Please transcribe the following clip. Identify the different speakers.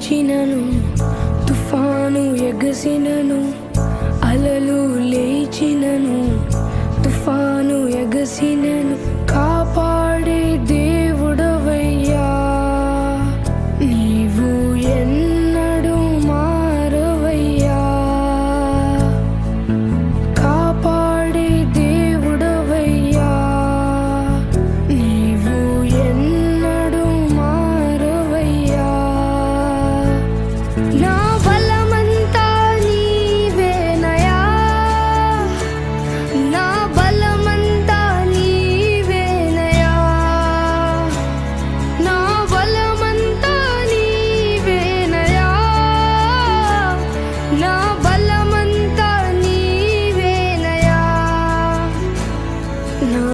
Speaker 1: పిలిచినను తుఫాను ఎగసినను అలలు లేచినను తుఫాను ఎగసినను.